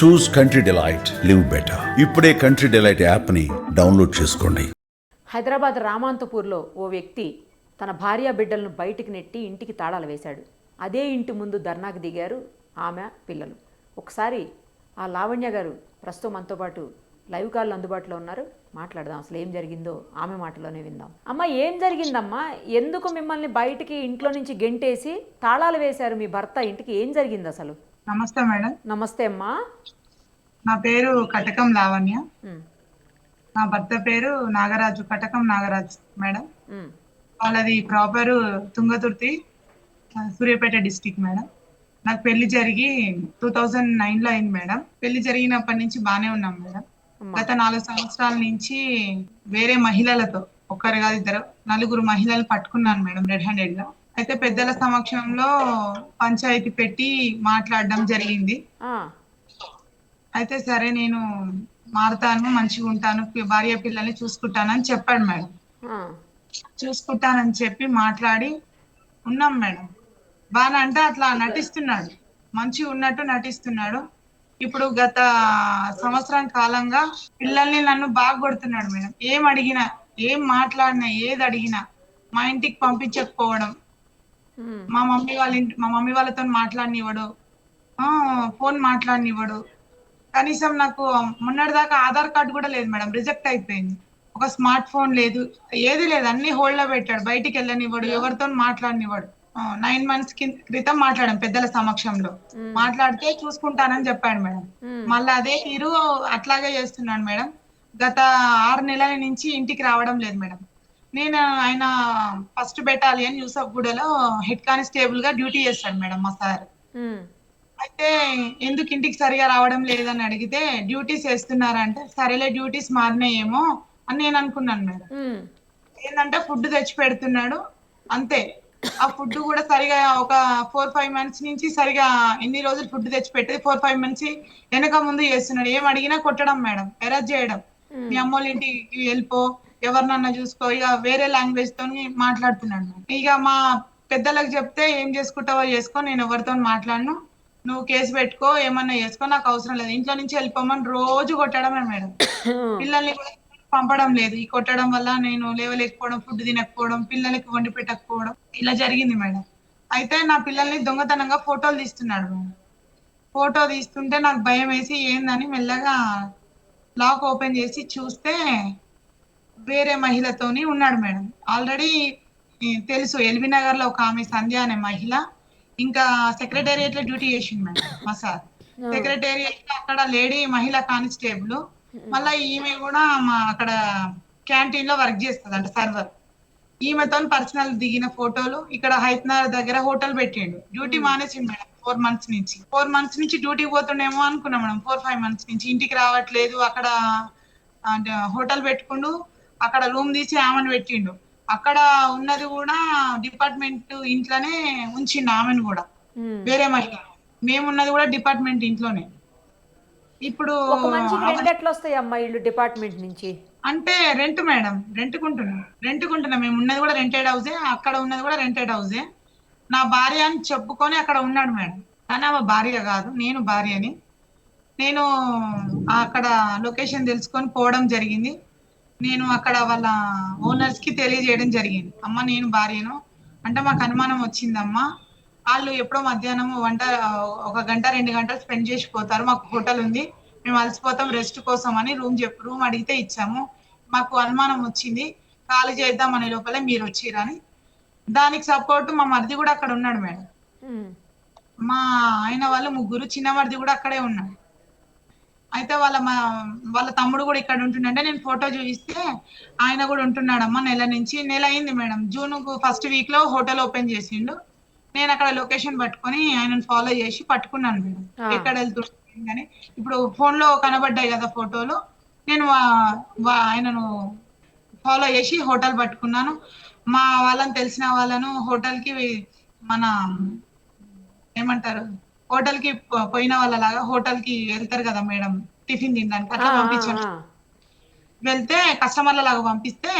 Choose Country Delight live better ఇప్పుడే Country Delight యాప్ని download చేసుకోండి. హైదరాబాద్ రామాంతపూర్లో ఓ వ్యక్తి తన భార్య బిడ్డలను బయటికి నెట్టి ఇంటికి తాళాలు వేశాడు. అదే ఇంటి ముందు ధర్నాకు దిగారు ఆమె పిల్లలు. ఒకసారి ఆ లావణ్య గారు ప్రస్తుతం మనతో పాటు లైవ్ కాల్ అందుబాటులో ఉన్నారు. మాట్లాడదాం అసలు ఏం జరిగిందో ఆమె మాటలోనే విందాం. అమ్మ ఏం జరిగిందమ్మా? ఎందుకు మిమ్మల్ని బయటికి ఇంట్లో నుంచి గెంటేసి తాళాలు వేశారు మీ భర్త? ఇంటికి ఏం జరిగింది అసలు నమస్తే మేడం. నమస్తే అమ్మా. నా పేరు కటకం లావణ్య. నా భర్త పేరు నాగరాజు కటకం నాగరాజు మేడం. వాళ్ళది proper Thungathurthi Suryapet district madam. నాకు పెళ్ళి జరిగి టూ థౌజండ్ నైన్లో అయింది మేడం. పెళ్ళి జరిగినప్పటి నుంచి బానే ఉన్నాం మేడం. గత నాలుగు సంవత్సరాల నుంచి వేరే మహిళలతో ఒక్కరు కాదు ఇద్దరు నలుగురు మహిళలు పట్టుకున్నాను మేడం రెడ్ హ్యాండెడ్గా. అయితే పెద్దల సమక్షంలో పంచాయతీ పెట్టి మాట్లాడడం జరిగింది. అయితే సరే నేను మారుతాను మంచిగా ఉంటాను భార్య పిల్లల్ని చూసుకుంటానని చెప్పాడు మేడం. చూసుకుంటానని చెప్పి మాట్లాడి ఉన్నాం మేడం. బాగా అంటే అట్లా నటిస్తున్నాడు. మంచిగా ఉన్నట్టు నటిస్తున్నాడు. ఇప్పుడు గత సంవత్సరం కాలంగా పిల్లల్ని నన్ను బాగా కొడుతున్నాడు మేడం. ఏం అడిగినా ఏం మాట్లాడినా ఏది అడిగినా మా ఇంటికి పంపించకపోవడం మా మమ్మీ వాళ్ళ ఇంటి మా మమ్మీ వాళ్ళతో మాట్లాడనివ్వడు. ఫోన్ మాట్లాడనివ్వడు. కనీసం నాకు మొన్నటిదాకా ఆధార్ కార్డు కూడా లేదు మేడం రిజెక్ట్ అయిపోయింది. ఒక స్మార్ట్ ఫోన్ లేదు ఏది లేదు అన్ని హోల్డ్లో పెట్టాడు. బయటికి వెళ్ళనివ్వడు ఎవరితో మాట్లాడనివ్వడు. నైన్ మంత్స్ క్రితం మాట్లాడాం పెద్దల సమక్షంలో. మాట్లాడితే చూసుకుంటానని చెప్పాడు మేడం. మళ్ళీ అదే తీరు అట్లాగే చేస్తున్నాడు మేడం. గత ఆరు నెలల నుంచి ఇంటికి రావడం లేదు మేడం. నేను ఆయన ఫస్ట్ బెటాలియన్ యూసఫ్ గూడలో హెడ్ కానిస్టేబుల్గా డ్యూటీ చేస్తాడు మేడం మా సార్. ఉమ్, అయితే ఎందుకు ఇంటికి సరిగా రావడం లేదని అడిగితే డ్యూటీస్ వేస్తున్నారంటే సరేలే డ్యూటీస్ మారినాయేమో అని నేను అనుకున్నాను మేడం. ఉమ్, ఏంటంటే ఫుడ్ తెచ్చి పెడుతున్నాడు అంతే. ఆ ఫుడ్ కూడా సరిగా ఒక ఫోర్ ఫైవ్ మంత్స్ నుంచి సరిగా ఎన్ని రోజులు ఫుడ్ తెచ్చి పెట్టేది? ఫోర్ ఫైవ్ మంత్స్ వెనక ముందు చేస్తున్నాడు. ఏం అడిగినా కొట్టడం మేడం ఎరేజ్ చేయడం. మీ అమ్మోళ్ళ ఇంటికి వెళ్ళిపో ఎవరినన్నా చూసుకో ఇక వేరే లాంగ్వేజ్తో మాట్లాడుతున్నాడు మేడం. ఇక మా పెద్దలకు చెప్తే ఏం చేసుకుంటావో చేసుకో నేను ఎవరితో మాట్లాడను. నువ్వు కేసు పెట్టుకో ఏమన్నా చేసుకో నాకు అవసరం లేదు. ఇంట్లో నుంచి వెళ్ళిపోమని రోజు కొట్టడమే మేడం. పిల్లల్ని పంపడం లేదు. ఈ కొట్టడం వల్ల నేను లేవలేకపోవడం ఫుడ్ తినకపోవడం పిల్లలకి వండి పెట్టకపోవడం ఇలా జరిగింది మేడం. అయితే నా పిల్లల్ని దొంగతనంగా ఫోటోలు తీస్తున్నాడు మేడం. ఫోటో తీస్తుంటే నాకు భయం వేసి ఏందని మెల్లగా లాక్ ఓపెన్ చేసి చూస్తే వేరే మహిళతోని ఉన్నాడు మేడం. ఆల్రెడీ తెలుసు ఎల్బీ నగర్లో ఒక ఆమె సంధ్య అనే మహిళ. ఇంకా సెక్రటేరియట్లో డ్యూటీ చేసింది మేడం మా సార్ సెక్రటేరియట్లో అక్కడ లేడీ మహిళా కానిస్టేబుల్ మళ్ళా ఈమె కూడా మా అక్కడ క్యాంటీన్లో వర్క్ చేస్తుంది అంటే సర్వర్ ఈమెతో పర్సనల్ దిగిన ఫోటోలు ఇక్కడ హైత్నగర్ దగ్గర హోటల్ పెట్టిండు. డ్యూటీ మానేసిండు మేడం ఫోర్ మంత్స్ నుంచి. ఫోర్ మంత్స్ నుంచి డ్యూటీ పోతుండేమో అనుకున్నాం మేడం ఫోర్ ఫైవ్ మంత్స్ నుంచి. ఇంటికి రావట్లేదు అక్కడ హోటల్ పెట్టుకుండు. అక్కడ రూమ్ తీసి ఆమెను పెట్టిండు. అక్కడ ఉన్నది కూడా డిపార్ట్మెంట్ ఇంట్లోనే ఉంచిండు ఆమెను కూడా. వేరే మహిళ. మేమున్నది కూడా డిపార్ట్మెంట్ ఇంట్లోనే. ఇప్పుడు ఎట్లా వస్తాయి అమ్మా ఇల్లు డిపార్ట్మెంట్ నుంచి? అంటే రెంట్ మేడం రెంట్ కుంటున్నాం రెంట్ కుంటున్నాం మేము ఉన్నది కూడా రెంటెడ్ హౌసే అక్కడ ఉన్నది కూడా రెంటెడ్ హౌసే. నా భార్య అని చెప్పుకొని అక్కడ ఉన్నాడు మేడం. కానీ ఆమె భార్య కాదు నేను భార్యని. నేను అక్కడ లొకేషన్ తెలుసుకొని పోవడం జరిగింది. నేను అక్కడ వాళ్ళ ఓనర్స్కి తెలియజేయడం జరిగింది. అమ్మ నేను భార్యను. అంటే మాకు అనుమానం వచ్చిందమ్మా. వాళ్ళు ఎప్పుడో మధ్యాహ్నం వంట ఒక గంట రెండు గంటలు స్పెండ్ చేసి పోతారు. మాకు హోటల్ ఉంది. మేము అలసిపోతాం రెస్ట్ కోసం అని రూమ్ చెప్పు రూమ్ అడిగితే ఇచ్చాము. మాకు అనుమానం వచ్చింది. ఖాళీ చేద్దాం అనే లోపలే మీరు వచ్చిరని దానికి సపోర్ట్ మా మరిది కూడా అక్కడ ఉన్నాడు మేడం. మా ఆయన వాళ్ళు ముగ్గురు చిన్న మరిది కూడా అక్కడే ఉన్నాడు. అయితే వాళ్ళ మా వాళ్ళ తమ్ముడు కూడా ఇక్కడ ఉంటుండంటే నేను ఫోటో చూపిస్తే ఆయన కూడా ఉంటున్నాడమ్మా నెల నుంచి. నెల అయింది మేడం. జూన్ ఫస్ట్ వీక్లో హోటల్ ఓపెన్ చేసిండు. నేను అక్కడ లొకేషన్ పట్టుకొని ఆయనను ఫాలో చేసి పట్టుకున్నాను మేడం. ఎక్కడ వెళ్తుందని ఇప్పుడు ఫోన్లో కనబడ్డాయి కదా ఫోటోలు. నేను ఆయనను ఫాలో చేసి హోటల్ పట్టుకున్నాను. మా వాళ్ళని తెలిసిన వాళ్ళను హోటల్కి మన ఏమంటారు? హోటల్కి పోయిన వాళ్ళలాగా హోటల్కి వెళ్తారు కదా మేడం. టిఫిన్ తినడానికి అట్లా పంపించాను వెళ్తే కస్టమర్ల లాగా పంపిస్తే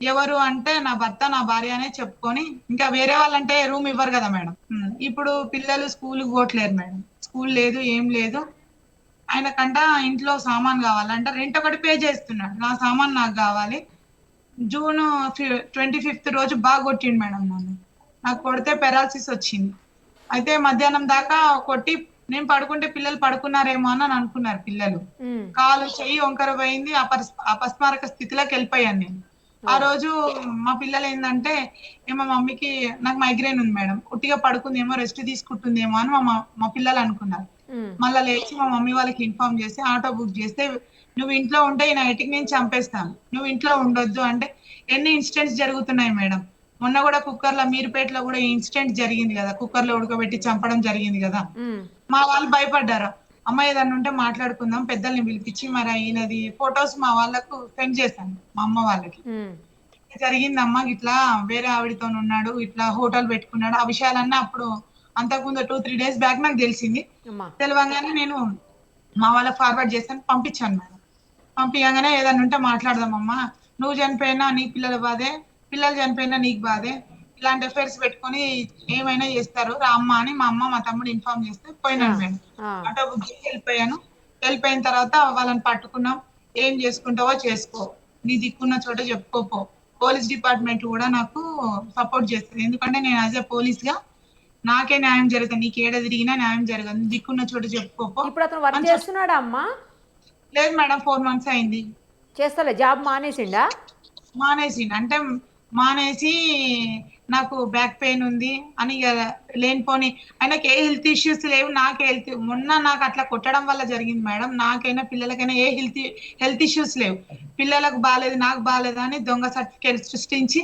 ఎవరు అంటే నా భర్త నా భార్య అనే చెప్పుకొని ఇంకా వేరే వాళ్ళంటే రూమ్ ఇవ్వరు కదా మేడం. ఇప్పుడు పిల్లలు స్కూల్ పోవట్లేరు మేడం. స్కూల్ లేదు ఏం లేదు. ఆయనకంట ఇంట్లో సామాన్ కావాలంట. రెంట్ ఒకటి పే చేస్తున్నాడు. నా సామాన్ నాకు కావాలి. జూన్ ట్వంటీ ఫిఫ్త్ రోజు బాగా కొట్టిండు మేడం నన్ను. నాకు కొడితే పెరాలసిస్ వచ్చింది. అయితే మధ్యాహ్నం దాకా కొట్టి నేను పడుకుంటే పిల్లలు పడుకున్నారేమో అని అని అనుకున్నారు పిల్లలు. కాలు చెయ్యి వంకర పోయింది అపస్- అపస్మారక స్థితిలోకి వెళ్ళిపోయాను నేను. ఆ రోజు మా పిల్లలు ఏంటంటే ఏమో మమ్మీకి నాకు మైగ్రేన్ ఉంది మేడం ఉట్టిగా పడుకుందేమో రెస్ట్ తీసుకుంటుందేమో అని మా మా- మా పిల్లలు అనుకున్నారు. మళ్ళీ లేచి మా మమ్మీ వాళ్ళకి ఇన్ఫార్మ్ చేసి ఆటో బుక్ చేస్తే నువ్వు ఇంట్లో ఉంటే ఈ నైట్కి నేను చంపేస్తాను నువ్వు ఇంట్లో ఉండొద్దు అంటే ఎన్ని ఇన్సిడెంట్స్ జరుగుతున్నాయి మేడం. మొన్న కూడా కుక్కర్లో మీరుపేటలో కూడా ఇన్సిడెంట్ జరిగింది కదా. కుక్కర్లో ఉడకబెట్టి చంపడం జరిగింది కదా. మా వాళ్ళు భయపడ్డారు. అమ్మ ఏదన్నా ఉంటే మాట్లాడుకుందాం పెద్దల్ని పిలిపించి మరి అయినది ఫొటోస్ మా వాళ్ళకు సెండ్ చేశాను మా అమ్మ వాళ్ళకి. జరిగిందమ్మా ఇట్లా వేరే ఆవిడతో ఉన్నాడు ఇట్లా హోటల్ పెట్టుకున్నాడు. ఆ విషయాలన్నీ అప్పుడు అంతకుముందు టూ త్రీ డేస్ బ్యాక్ నాకు తెలిసింది. తెలియగానే నేను మా వాళ్ళకి ఫార్వర్డ్ చేశాను పంపించాను మేడం. పంపించగానే ఏదన్నా ఉంటే మాట్లాడదామమ్మా. నువ్వు చనిపోయినా నీ పిల్లల బాధే పిల్లలు చనిపోయినా నీకు బాధే. ఇలాంటి అఫైర్స్ పెట్టుకొని ఏమైనా చేస్తారు. రా అమ్మ అని మా అమ్మ మా తమ్ముడు ఇన్ఫార్మ్ చేస్తే పోయినాను ఆ, ఆటో బుక్ చేసి వెళ్ళిపోయాను. వెళ్ళిపోయిన తర్వాత వాళ్ళని పట్టుకున్నాం. ఏం చేసుకుంటావో చేసుకో. నీ దిక్కున్న చోట చెప్పుకోపో పోలీస్ డిపార్ట్మెంట్ కూడా నాకు సపోర్ట్ చేస్తుంది. ఎందుకంటే నేను యాజ్ ఎ పోలీస్గా నాకే న్యాయం జరగదు నీకు ఏడ తిరిగినా న్యాయం జరగదు. దిక్కున్న చోట చెప్పుకోపో ఇప్పుడు అతను వర్క్ చేస్తున్నాడా అమ్మా? లేదు మేడం ఫోర్ మంత్స్ అయింది. చేస్తలే. జాబ్ మానేసిండా? మానేసి అంటే మానేసి నాకు బ్యాక్ పెయిన్ ఉంది అని లేనిపోని ఆయనకి ఏ హెల్త్ ఇష్యూస్ లేవు నాకు హెల్త్ మొన్న నాకు అట్లా కొట్టడం వల్ల జరిగింది మేడం. నాకైనా పిల్లలకైనా ఏ హెల్త్ హెల్త్ ఇష్యూస్ లేవు. పిల్లలకు బాగాలేదు నాకు బాగాలేదు అని దొంగ సర్టిఫికేట్ సృష్టించి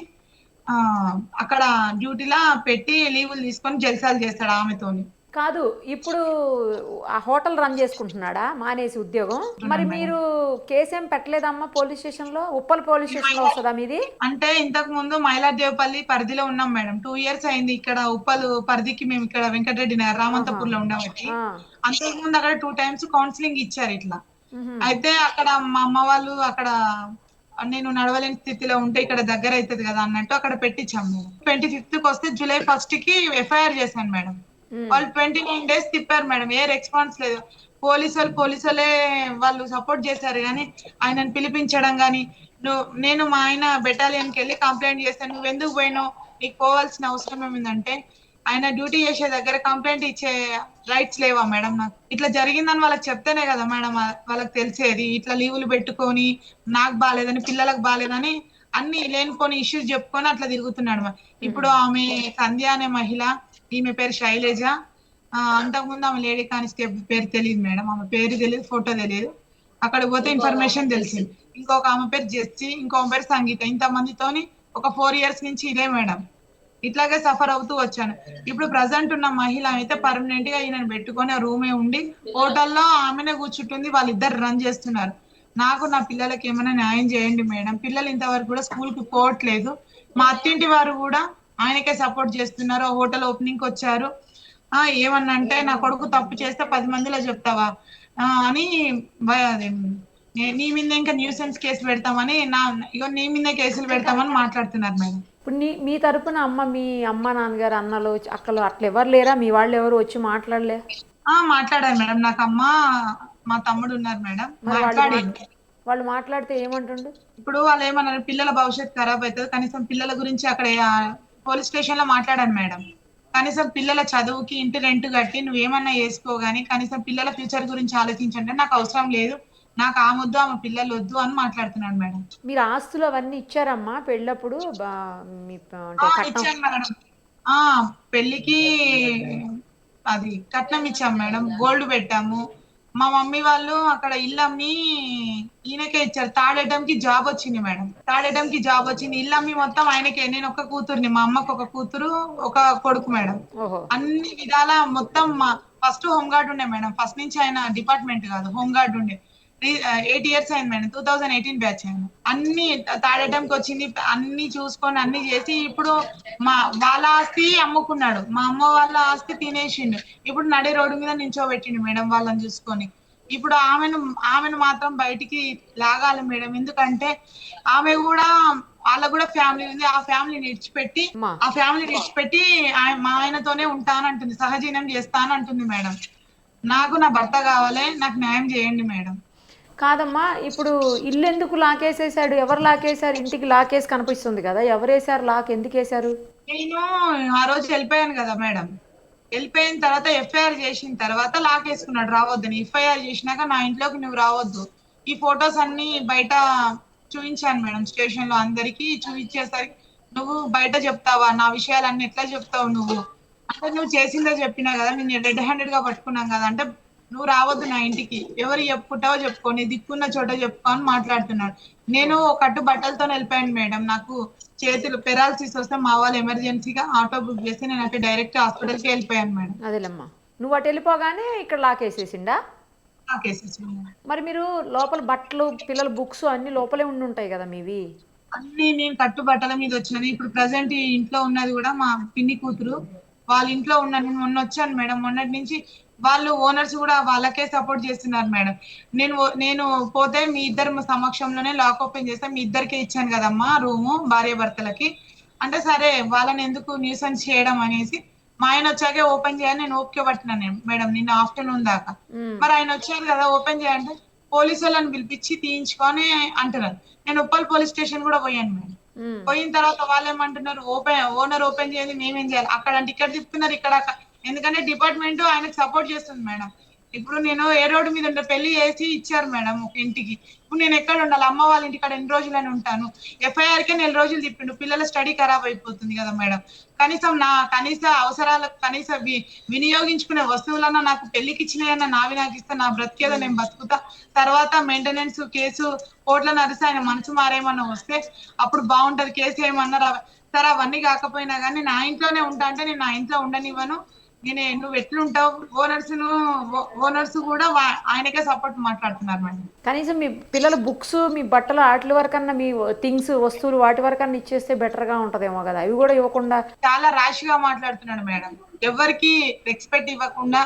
అక్కడ డ్యూటీలా పెట్టి లీవులు తీసుకొని జల్సాలు చేస్తాడు ఆమెతోని. కాదు ఇప్పుడు ఆ హోటల్ రన్ చేసుకుంటున్నాడా? మానేసి ఉద్యోగం. మరి మీరు కేసు ఏం పెట్టలేదమ్మా పోలీస్ స్టేషన్లో? ఉప్పల్ పోలీస్ స్టేషన్లో వస్తుందా మీది? అంటే ఇంతకు ముందు మైలాదేవపల్లి పరిధిలో ఉన్నాం మేడం. టూ ఇయర్స్ అయింది ఇక్కడ ఉప్పలు పరిధికి మేము ఇక్కడ వెంకటరెడ్డి నగర్ రామంతపూర్లో ఆ, అంతకు ముందు అక్కడ టూ టైమ్స్ కౌన్సిలింగ్ ఇచ్చారు ఇట్లా. అయితే అక్కడ మా అమ్మ వాళ్ళు అక్కడ నేను నడవలేని స్థితిలో ఉంటే ఇక్కడ దగ్గర అవుతుంది కదా అన్నట్టు అక్కడ పెట్టించాం మేము ట్వంటీ ఫిఫ్త్కి వస్తే జూలై ఫస్ట్కి ఎఫ్ఐఆర్ చేశాను మేడం. వాళ్ళు ట్వంటీ నైన్ డేస్ తిప్పారు మేడం. ఏ రెస్పాన్స్ లేదు. పోలీసు వాళ్ళు పోలీసు వాళ్ళే వాళ్ళు సపోర్ట్ చేశారు కానీ ఆయనను పిలిపించడం కానీ నువ్వు నేను మా ఆయన బెటాలియన్కి వెళ్ళి కంప్లైంట్ చేస్తాను నువ్వు ఎందుకు పోయినావు? నీకు పోవాల్సిన అవసరం ఏమిందంటే ఆయన డ్యూటీ చేసే దగ్గర కంప్లైంట్ ఇచ్చే రైట్స్ లేవా మేడం నాకు? ఇట్లా జరిగిందని వాళ్ళకి చెప్తేనే కదా మేడం వాళ్ళకి తెలిసేది. ఇట్లా లీవులు పెట్టుకొని నాకు బాగాలేదని పిల్లలకు బాగాలేదని అన్ని లేనిపోని ఇష్యూస్ చెప్పుకొని అట్లా తిరుగుతున్నాడు మరి. ఇప్పుడు ఆమె సంధ్య అనే మహిళ ఈమె పేరు శైలజ. అంతకుముందు ఆమె లేడీ కానిస్టేబుల్ పేరు తెలియదు మేడం. ఆమె పేరు తెలియదు ఫోటో తెలియదు అక్కడ పోతే ఇన్ఫర్మేషన్ తెలిసింది. ఇంకొక ఆమె పేరు జెస్సి ఇంకొక పేరు సంగీత. ఇంతమందితోని ఒక ఫోర్ ఇయర్స్ నుంచి ఇదే మేడం. ఇట్లాగే సఫర్ అవుతూ వచ్చాను. ఇప్పుడు ప్రజెంట్ ఉన్న మహిళ అయితే పర్మనెంట్గా ఈయన పెట్టుకొని రూమే ఉండి హోటల్లో ఆమెనే కూర్చుంటుంది వాళ్ళిద్దరు రన్ చేస్తున్నారు. నాకు నా పిల్లలకి ఏమైనా న్యాయం చేయండి మేడం. పిల్లలు ఇంతవరకు కూడా స్కూల్కి పోవట్లేదు. మా అత్తింటి వారు కూడా ఆయనకే సపోర్ట్ చేస్తున్నారు. హోటల్ ఓపెనింగ్ వచ్చారు. ఆ ఏమన్నా అంటే నా కొడుకు తప్పు చేస్తే పది మందిలో చెప్తావా? అని నే- మీద ఇంకా న్యూసెన్స్ కేసు పెడతామని నా ఇగో నీ మీద కేసులు పెడతామని మాట్లాడుతున్నారు మేడం. ఇప్పుడు నీ మీ తరపున అమ్మ మీ అమ్మ నాన్నగారు అన్నలు అక్కలు అట్లా ఎవరు లేరా? మీ వాళ్ళు ఎవరు వచ్చి మాట్లాడలే? ఆ మాట్లాడారు మేడం. నాకు అమ్మ మా తమ్ముడు ఉన్నారు మేడం. మాట్లాడి. మాట్- వాళ్ళు మాట్లాడితే ఏమంటుండు? ఇప్పుడు వాళ్ళు ఏమన్నారు? పిల్లల భవిష్యత్తు ఖరాబ్ అవుతుంది. కనీసం పిల్లల గురించి అక్కడ పోలీస్ స్టేషన్లో మాట్లాడాను మేడం. కనీసం పిల్లల చదువుకి ఇంటి రెంట్ కట్టి నువ్వు ఏమన్నా వేసుకో గానీ కనీసం పిల్లల ఫ్యూచర్ గురించి ఆలోచించండి. నాకు అవసరం లేదు. నాకు ఆ ముద్దు ఆమె పిల్లలు వద్దు అని మాట్లాడుతున్నాడు మేడం. మీరు ఆస్తులు అవన్నీ ఇచ్చారమ్మా పెళ్ళప్పుడు? ఇచ్చాను మేడం. పెళ్ళికి అది కట్నం ఇచ్చాం మేడం. గోల్డ్ పెట్టాము. మా మమ్మీ వాళ్ళు అక్కడ ఇల్లు అమ్మి ఈయనకే ఇచ్చారు. తాడేటంకి జాబ్ వచ్చింది మేడం. తాడేటంకి జాబ్ వచ్చింది. ఇల్లు అమ్మి మొత్తం ఆయనకే. నేను ఒక కూతుర్ని మా అమ్మకు ఒక కూతురు ఒక కొడుకు మేడం. అన్ని విధాల మొత్తం ఫస్ట్ హోమ్ గార్డ్ ఉండే మేడం. ఫస్ట్ నుంచి ఆయన డిపార్ట్మెంట్ కాదు హోమ్ గార్డ్ ఉండే. ఎయిట్ ఇయర్స్ అయింది madam. Two thousand eighteen batch ఆయన అన్ని తాడేటంకి వచ్చింది. అన్ని చూసుకొని అన్ని చేసి ఇప్పుడు మా వాళ్ళ ఆస్తి అమ్ముకున్నాడు. మా అమ్మ వాళ్ళ ఆస్తి తినేసిండు. ఇప్పుడు నడి రోడ్డు మీద నించోబెట్టిండు మేడం వాళ్ళని చూసుకొని. ఇప్పుడు ఆమెను ఆమెను మాత్రం బయటికి లాగాలి మేడం. ఎందుకంటే ఆమె కూడా వాళ్ళకు కూడా ఫ్యామిలీ ఉంది. ఆ ఫ్యామిలీని ఇడిచిపెట్టి ఆ ఫ్యామిలీని ఇడిచిపెట్టి మా ఆయనతోనే ఉంటానంటుంది. సహజీవనం చేస్తానంటుంది మేడం. నాకు నా భర్త కావాలి. నాకు న్యాయం చేయండి మేడం. కాదమ్మా ఇప్పుడు ఇల్లు ఎందుకు లాకేసేసాడు ఎవరు లాకేసారు ఇంటికి లాకేసి కనిపిస్తుంది కదా. ఎవరు లాక్ ఎందుకు వేసారు నేను ఆ రోజు వెళ్ళిపోయాను కదా మేడం. వెళ్ళిపోయిన తర్వాత ఎఫ్ఐఆర్ చేసిన తర్వాత లాక్ వేసుకున్నాడు రావద్దని ఎఫ్ఐఆర్ చేసినాక నా ఇంట్లోకి నువ్వు రావద్దు. ఈ ఫొటోస్ అన్ని బయట చూపించాను మేడం. స్టేషన్లో అందరికి చూపించేసరికి నువ్వు బయట చెప్తావా? నా విషయాలన్నీ ఎట్లా చెప్తావు నువ్వు? అంటే నువ్వు చేసిందో చెప్పినా కదా? నేను రెడ్ హ్యాండెడ్గా పట్టుకున్నాం కదా. అంటే నువ్వు రావద్దు నా ఇంటికి. ఎవరు చెప్పుకుంటావో చెప్పుకో నీ దిక్కున్న చోట చెప్పుకో అని మాట్లాడుతున్నాడు నేను ఒక కట్టు బట్టలతో వెళ్ళిపోయాను మేడం. నాకు చేతులు పెరాలసిస్ వస్తే మా వాళ్ళు ఎమర్జెన్సీగా ఆటో బుక్ చేసి నేను అక్కడ డైరెక్ట్ హాస్పిటల్కి వెళ్ళిపోయాను మేడం. అదేలేమ్మా. నువ్వు అటు వెళ్ళిపోగానే ఇక్కడ లాకేసేసిండా. మరి మీరు లోపల బట్టలు పిల్లల బుక్స్ అన్ని లోపలే ఉండి ఉంటాయి కదా మీవి? అన్ని నేను కట్టు బట్టల మీద వచ్చినాను ఇప్పుడు ప్రజెంట్ ఇంట్లో ఉన్నది కూడా మా పిన్ని కూతురు. వాళ్ళ ఇంట్లో ఉన్నాను. నేను మొన్న వచ్చాను మేడం. మొన్నటి నుంచి వాళ్ళు ఓనర్స్ కూడా వాళ్ళకే సపోర్ట్ చేస్తున్నారు మేడం నేను నేను పోతే మీ ఇద్దరు సమక్షంలోనే లాక్ ఓపెన్ చేస్తే మీ ఇద్దరికే ఇచ్చాను కదమ్మా రూము భార్య భర్తలకి అంటే సరే వాళ్ళని ఎందుకు న్యూసెన్స్ చేయడం అనేసి మా ఆయన వచ్చాకే ఓపెన్ చేయాలని నేను ఓకే పట్టినాను నేను మేడం నిన్న ఆఫ్టర్నూన్ దాకా. మరి ఆయన వచ్చారు కదా ఓపెన్ చేయంటే పోలీసు వాళ్ళని పిలిపించి తీయించుకొని అంటున్నారు నేను ఉప్పల్ పోలీస్ స్టేషన్ కూడా పోయాను మేడం. పోయిన తర్వాత వాళ్ళు ఏమంటున్నారు ఓపెన్ ఓనర్ ఓపెన్ చేయండి మేమేం చేయాలి అక్కడ అంటే ఇక్కడ తిప్పుతున్నారు ఇక్కడ. ఎందుకంటే డిపార్ట్మెంట్ ఆయనకు సపోర్ట్ చేస్తుంది మేడం. ఇప్పుడు నేను ఏ రోడ్డు మీద ఉండే పెళ్ళి చేసి ఇచ్చారు మేడం ఒక ఇంటికి. ఇప్పుడు నేను ఎక్కడ ఉండాలి? అమ్మ వాళ్ళ ఇంటి కాడ ఎన్ని రోజులని ఉంటాను. ఎఫ్ఐఆర్ కే నెల రోజులు తిప్పిండు. పిల్లల స్టడీ ఖరాబ్ అయిపోతుంది కదా మేడం. కనీసం నా కనీస అవసరాలకు కనీస వి- వినియోగించుకునే వస్తువులన్నా నాకు పెళ్ళికి ఇచ్చినాయన్న నావి నాకు నా బ్రతికేదో నేను బతుకుతా. తర్వాత మెయింటెనెన్స్ కేసు కోట్ల నరిసి ఆయన మనసు మారేమన్నా వస్తే అప్పుడు బాగుంటది. కేసు ఏమన్నారు సరే అవన్నీ కాకపోయినా కానీ నా ఇంట్లోనే ఉంటా అంటే నేను నా ఇంట్లో ఉండనివ్వను. నేను నువ్వు ఎట్లుంటావు? ఓనర్స్ ఓనర్స్ కూడా ఆయనకే సపోర్ట్ మాట్లాడుతున్నారు మేడం. కనీసం మీ పిల్లల బుక్స్ మీ బట్టలు వాటి వరకన్నా మీ థింగ్స్ వస్తువులు వాటి వరకన్నా ఇచ్చేస్తే బెటర్గా ఉంటుందేమో కదా. అవి కూడా ఇవ్వకుండా చాలా ర్యాష్గా మాట్లాడుతున్నాడు మేడం. ఎవరికి రెస్పెక్ట్ ఇవ్వకుండా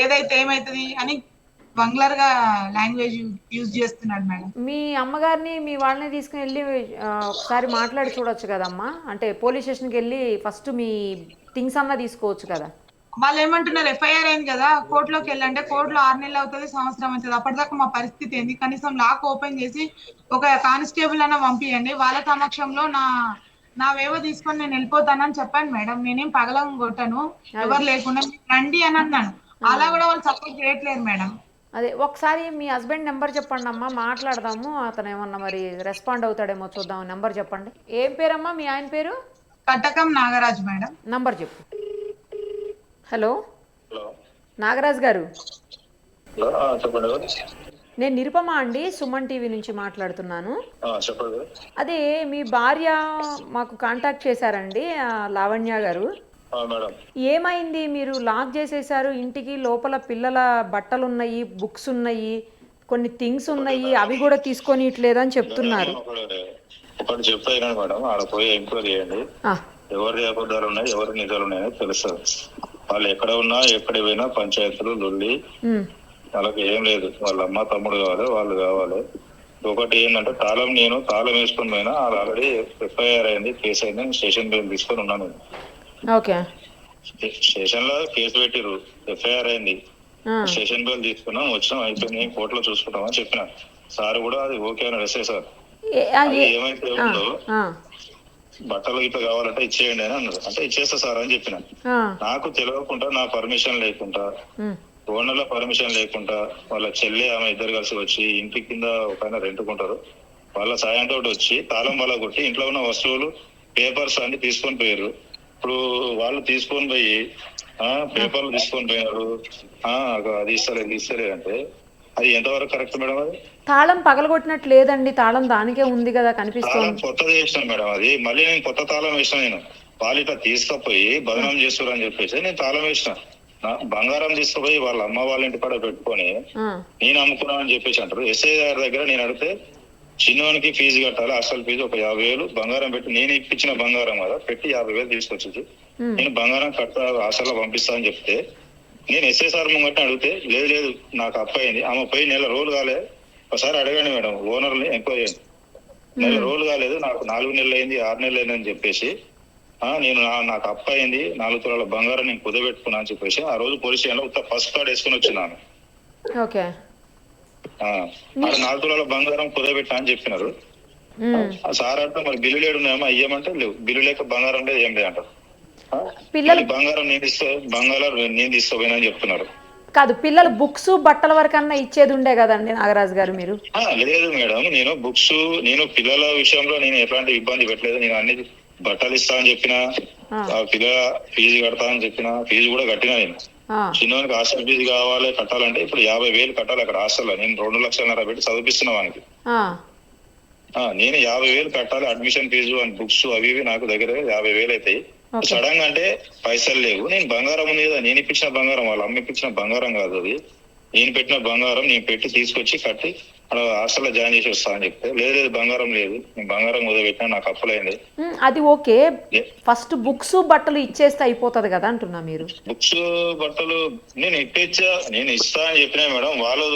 ఏదైతే ఏమైతుంది అని బంగ్లర్గా లాంగ్వేజ్ యూజ్ చేస్తున్నాడు మేడం. మీ అమ్మగారిని మీ వాళ్ళని తీసుకుని వెళ్ళి ఒకసారి మాట్లాడి చూడొచ్చు కదమ్మా. అంటే పోలీస్ స్టేషన్కి వెళ్ళి ఫస్ట్ మీ థింగ్స్ అన్నా తీసుకోవచ్చు కదా. వాళ్ళు ఏమంటున్నారు ఎఫ్ఐఆర్ అయింది కదా కోర్టులోకి వెళ్ళంటే కోర్టులో ఆరు నెలలు అవుతుంది సంవత్సరం అవుతుంది అప్పటిదాకా మా పరిస్థితి ఏంది? కనీసం లాక్ ఓపెన్ చేసి ఒక కానిస్టేబుల్ అన్న పంపియండి వాళ్ళ సమక్షంలో నా నావేవో తీసుకొని నేను వెళ్ళిపోతానని చెప్పాను మేడం. నేనేం పగలం కొట్టాను ఎవరు లేకుండా రండి అని అన్నాను. అలా కూడా వాళ్ళు సపోర్ట్ చేయట్లేదు మేడం. అదే ఒకసారి మీ హస్బెండ్ నెంబర్ చెప్పండి అమ్మా మాట్లాడదాము అతను ఏమన్నా మరి రెస్పాండ్ అవుతాడేమో చూద్దాం నెంబర్ చెప్పండి. ఏం పేరమ్మా మీ ఆయన పేరు? కట్టకం నాగరాజ్ మేడం. నంబర్ చెప్పు. హలో? నాగరాజ్ గారు? నేను నిరుపమ అండి సుమన్ టీవీ నుంచి మాట్లాడుతున్నాను. అదే మీ భార్య మాకు కాంటాక్ట్ చేశారండి లావణ్య గారు. ఏమైంది? మీరు లాక్ చేసేసారు ఇంటికి లోపల పిల్లల బట్టలు ఉన్నాయి బుక్స్ ఉన్నాయి కొన్ని థింగ్స్ ఉన్నాయి అవి కూడా తీసుకొని ఇట్లేదని చెప్తున్నారు. ఒకటి ఒకటి చెప్పాను మేడం ఆడ పోయి ఎంక్వైరీ చేయండి. ఆ, ఎవరి ఉన్నాయి ఎవరి నిజాలు తెలుస్తుంది వాళ్ళు ఎక్కడ ఉన్నా ఎక్కడ పోయినా పంచాయతీలు లొల్లి. వాళ్ళకి ఏం లేదు. వాళ్ళ అమ్మ తమ్ముడు కావాలి వాళ్ళు కావాలి. ఒకటి ఏంటంటే తాళం నేను తాళం వేసుకొని పోయినా వాళ్ళు ఆల్రెడీ ఎఫ్ఐఆర్ అయింది కేసు అయింది స్టేషన్ బిల్ తీసుకొని ఉన్నాను ఓకే. స్టేషన్లో కేసు పెట్టిర్రు. ఎఫ్ఐఆర్ అయింది. స్టేషన్ బిల్ తీసుకున్నాం వచ్చినాం అయిపోయింది. కోర్టులో చూసుకుంటాం అని చెప్పిన. సార్ కూడా అది ఓకే అని రెస్టే సార్ ఏమైతే ఉందో బట్టలు ఇట్లా కావాలంటే ఇచ్చేయండి అని అన్నారు. అంటే ఇచ్చేస్తా సార్ అని చెప్పిన. నాకు తెలియకుండా నా పర్మిషన్ లేకుండా ఓనర్ల పర్మిషన్ లేకుండా వాళ్ళ చెల్లి ఆమె ఇద్దరు కలిసి వచ్చి ఇంటి కింద ఒక ఆయన రెంట్కుంటారు. వాళ్ళ సాయంతో వచ్చి తాళం వల్ల కొట్టి ఇంట్లో ఉన్న వస్తువులు పేపర్స్ అన్ని తీసుకొని పోయారు ఇప్పుడు వాళ్ళు తీసుకొని పోయి ఆ పేపర్లు తీసుకొని పోయినారు. ఆ అది ఇస్తలేదు ఇస్తలేదు అంటే అది ఎంతవరకు కరెక్ట్ మేడం అది? తాళం పగలగొట్టినట్టు లేదండి తాళం దానికే ఉంది కదా తాళం కనిపిస్తోంది కొత్తది వేసినాను మేడం అది. మళ్ళీ నేను కొత్త తాళం వేసిన నేను. వాళ్ళు ఇట్లా తీసుకుపోయి బదనాం చేస్తారు అని చెప్పేసి నేను తాళం వేసిన. నా బంగారం తీసుకుపోయి వాళ్ళ అమ్మ వాళ్ళ ఇంటి కాడ పెట్టుకొని ఆ, నేను అమ్ముకున్నాను అని చెప్పేసి అంటారు. ఎస్ఐ గారి దగ్గర నేను అడిగితే చిన్నవానికి ఫీజు కట్టాలి అసలు ఫీజు ఒక యాభై వేలు బంగారం పెట్టి నేను ఇప్పించిన బంగారం కదా పెట్టి యాభై వేలు తీసుకొచ్చింది. ఉమ్, నేను బంగారం కట్టా అసలు పంపిస్తా అని చెప్తే నేను ఎస్ఐ సార్ ముంగట్ట అడిగితే లేదు లేదు నాకు అప్పు అయింది. ఆమె పోయి నెల రోజులు కాలే. ఒకసారి అడగండి మేడం ఓనర్ని ఎంక్వైరీ నెల రోజులు కాలేదు నాకు నాలుగు నెలలు అయింది ఆరు నెలలు అయింది అని చెప్పేసి ఆ, నేను నాకు అప్ప అయింది నాలుగు తులాల బంగారం నేను కుదబెట్టుకున్నా అని చెప్పేసి ఆ రోజు పోలీస్ స్టేషన్లో ఉత్త ఫస్ట్ కార్డ్ వేసుకుని వచ్చినాను ఓకే. నాలుగు తులాల బంగారం కుదబెట్టా అని చెప్పినారు. సార్ అంటే మరి బిల్లు లేడు ఉన్నాయమ్మా ఇయ్యమంటే లేవు. బిల్లు లేక బంగారం లేదు ఏం లేదు అంటారు. ఆ? పిల్లలు బంగారం నేను ఇస్తా బంగారం నేను తీసుకోపోయినా చెప్తున్నారు. కాదు పిల్లలు బుక్స్ బట్టల వరకన్నా ఇచ్చేది ఉండే కదండి నాగరాజు గారు మీరు. లేదు మేడం నేను బుక్స్ నేను పిల్లల విషయంలో నేను ఎట్లాంటి ఇబ్బంది పెట్టలేదు. నేను అన్ని బట్టలు ఇస్తా అని చెప్పిన పిల్లల ఫీజు కడతా అని చెప్పిన ఫీజు కూడా కట్టినా నేను. చిన్నవానికి హాస్టల్ ఫీజు కావాలి కట్టాలంటే ఇప్పుడు యాభై వేలు కట్టాలి అక్కడ హాస్టల్లో. నేను రెండు లక్షలన్నర పెట్టి చదివిస్తున్నా వానికి. నేను యాభై వేలు కట్టాలి అడ్మిషన్ ఫీజు అండ్ బుక్స్ అవి ఇవి నాకు దగ్గర యాభై వేలు అవుతాయి. సడన్గా అంటే పైసలు లేవు. నేను బంగారం ఉంది కదా నేను ఇప్పించిన బంగారం వాళ్ళు అమ్మ ఇప్పించిన బంగారం కాదు అది. నేను పెట్టిన బంగారం నేను పెట్టి తీసుకొచ్చి కట్టి హాస్టల్లో జాయిన్ చేసి వస్తా అని చెప్తే లేదు లేదు బంగారం లేదు. నేను బంగారం కుదబెట్టినా నాకు అప్పులైంది అది ఓకే. ఫస్ట్ బుక్స్ బట్టలు ఇచ్చేస్తే అయిపోతుంది కదా అంటున్నా మీరు. బుక్స్ బట్టలు నేను ఇప్పించా నేను ఇస్తా అని చెప్పినా మేడం. వాళ్ళు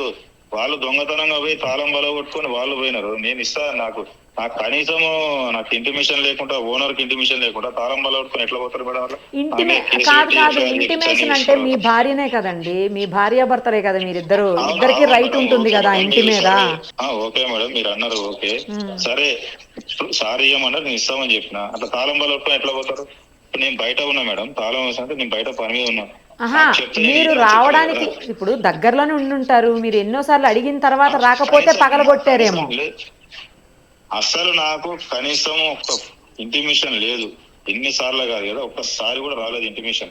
వాళ్ళు దొంగతనంగా పోయి తాళం బల కొట్టుకొని వాళ్ళు పోయినారు. నేను ఇస్తా నాకు నాకు కనీసం నాకు ఇంటిమేషన్ లేకుండా ఓనర్కి ఇంటిమేషన్ లేకుండా తాళం బల ఎట్లా పోతారు మేడం కాదు కాదు. ఇంటిమేషన్ అంటే మీ. భార్యనే కదండి. మీ భార్యాభర్తలే కదా మీరిద్దరు. ఇద్దరికి రైట్ ఉంటుంది కదా ఇంటి మీద. ఓకే మేడం మీరు అన్నారు ఓకే. సరే సారీ ఇవ్వమన్నారు నేను ఇస్తామని చెప్పిన. అట్లా తాళం బల ఎట్లా పోతారు? ఇప్పుడు నేను బయట ఉన్నా మేడం తాళం వేసా అంటే నేను బయట పని మీద ఉన్నా. మీరు రావడానికి. ఇప్పుడు దగ్గరలోనే ఉండుంటారు. మీరు ఎన్నోసార్లు అడిగిన తర్వాత రాకపోతే పగలగొట్టారేమో. అసలు నాకు కనీసం ఒక ఇంటిమేషన్ లేదు. ఎన్నిసార్లు కాదు కదా ఒక్కసారి కూడా రాలేదు ఇంటిమేషన్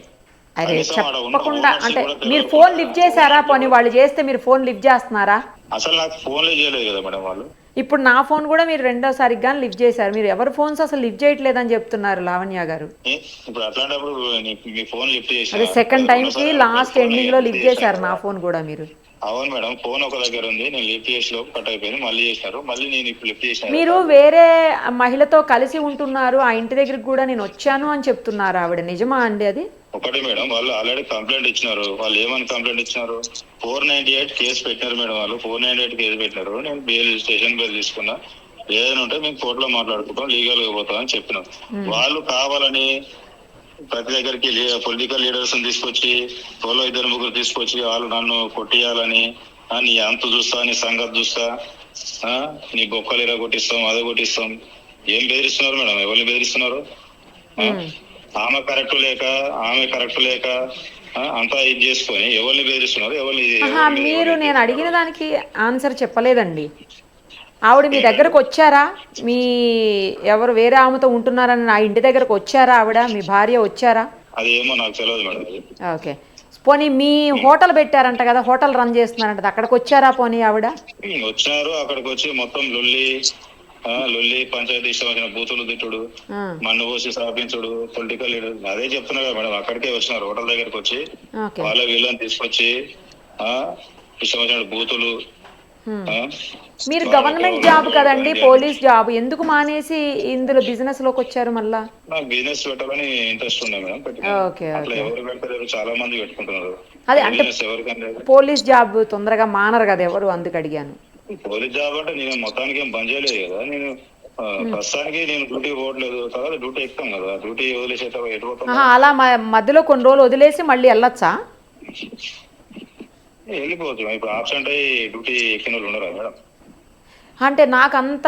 అరే చెప్పకుండా అంటే. మీరు ఫోన్ లిఫ్ట్ చేశారా పోనీ? వాళ్ళు చేస్తే మీరు ఫోన్ లిఫ్ట్ చేస్తున్నారా? అసలు నాకు ఫోన్లే చేయలేదు కదా మేడం వాళ్ళు. ఇప్పుడు నా ఫోన్ కూడా మీరు రెండోసారి కానీ లిఫ్ట్ చేశారు. మీరు ఎవరి ఫోన్స్ అసలు లిఫ్ట్ చేయట్లేదని చెప్తున్నారు లావణ్య గారు? ఇప్పుడు అట్లాంటప్పుడు నీ- మీ ఫోన్ లిఫ్ట్ చేసి అదే సెకండ్ టైం కి లాస్ట్ ఎండింగ్లో లిఫ్ట్ చేశారు? నా ఫోన్ కూడా మీరు. అవును మేడం ఫోన్ ఒక దగ్గర ఉంది నేను లిఫ్ట్ చేసి లోపు కట్ అయిపోయింది మళ్ళీ చేసినారు మళ్ళీ నేను ఇప్పుడు లిఫ్ట్ చేశాను మీరు వేరే మహిళతో కలిసి ఉంటున్నారు ఆ ఇంటి దగ్గరికి కూడా నేను వచ్చాను అని చెప్తున్నారు ఆవిడ. నిజమా అండి అది? ఒకటి మేడం వాళ్ళు ఆల్రెడీ కంప్లైంట్ ఇచ్చినారు. వాళ్ళు ఏమని కంప్లైంట్ ఇచ్చినారు? ఫోర్ నైన్టీ ఎయిట్ కేసు పెట్టినారు మేడం వాళ్ళు. ఫోర్ నైన్టీ ఎయిట్ కేసు పెట్టినారు. నేను బెయిల్ స్టేషన్ బెయిల్ తీసుకున్నా. ఏదైనా ఉంటే మేము కోర్టులో మాట్లాడుకుంటాం లీగల్గా పోతాం అని చెప్పినాం. వాళ్ళు కావాలని ప్రతి దగ్గరికి పొలిటికల్ లీడర్స్ తీసుకొచ్చి వాళ్ళు ఇద్దరు ముగ్గురు తీసుకొచ్చి వాళ్ళు నన్ను కొట్టియాలని నీ అంత చూస్తా నీ సంగతి చూస్తా నీ బొక్కలు ఇలా కొట్టిస్తాం అదే కొట్టిస్తాం. ఏం బెదిరిస్తున్నారు మేడం? ఎవరిని బెదిరిస్తున్నారు? ఆమె కరెక్ట్ లేక ఆమె కరెక్ట్ లేక అంతా ఇది చేసుకొని ఎవరిని బెదిరిస్తున్నారు? ఎవరిని మీరు నేను అడిగిన దానికి ఆన్సర్ చెప్పలేదండి. ఆవిడ మీ దగ్గరకు వచ్చారా? మీ ఎవరు వేరే ఆమెతో ఉంటున్నారని నా ఇంటి దగ్గరకు వచ్చారా ఆవిడ? మీ భార్య వచ్చారా? అది ఏమో నాకు తెలియదు మేడం ఓకే. పోనీ మీ హోటల్ పెట్టారంట కదా హోటల్ రన్ చేస్తున్నారంట అక్కడికి వచ్చారా పోనీ ఆవిడ? ఉమ్, వచ్చినారు అక్కడికి వచ్చి మొత్తం లొల్లి ఆ, లొల్లి పంచాయతీ ఇష్టం వచ్చిన బూతులు తిట్టుడు ఆ, మన్ను పోసి స్థాపించుడు పొలిటికల్ లీడర్. అదే చెప్తున్నా కదా మేడం అక్కడికే వచ్చినారు హోటల్ దగ్గరికి వచ్చి. ఓకే. వాళ్ళ వీళ్ళని తీసుకొచ్చి ఆ ఇష్టం వచ్చిన బూతులు మీరు వాళ్ళకి గవర్నమెంట్ జాబ్ కదండి పోలీస్ జాబ్ ఎందుకు మానేసి ఇందులో బిజినెస్లోకి వచ్చారు మళ్ళా? నాకు బిజినెస్ పెట్టాలని ఇంట్రెస్ట్ ఉంది మేడం. ఓకే, అట్లా. ఎవరు చాలా మంది పెట్టుకుంటున్నారు. అదే అంటే- బిజినెస్ ఎవరికని లేదు. పోలీస్ జాబ్ తొందరగా మానరు కదా ఎవరు అందుకు అడిగాను. పోలీస్ జాబ్ అంటే నేను మొత్తానికి ఏం బంద్ చేయలేదు కదా నేను ఆ, ప్రస్తుతానికి నేను డ్యూటీ పోవట్లేదు తర్వాత డ్యూటీ ఎక్కుతాం కదా డ్యూటీ వదిలేసే తర్వాత ఎటు పోతాం? ఆహా అలా మ- మధ్యలో కొన్ని రోజులు వదిలేసి మళ్ళీ వెళ్ళొచ్చా? వెళ్ళిపోవచ్చు ఇప్పుడు ఆబ్సెంట్ అయ్యి డ్యూటీ ఎక్కిన వాళ్ళు ఉండరా మేడం? అంటే నాకు అంత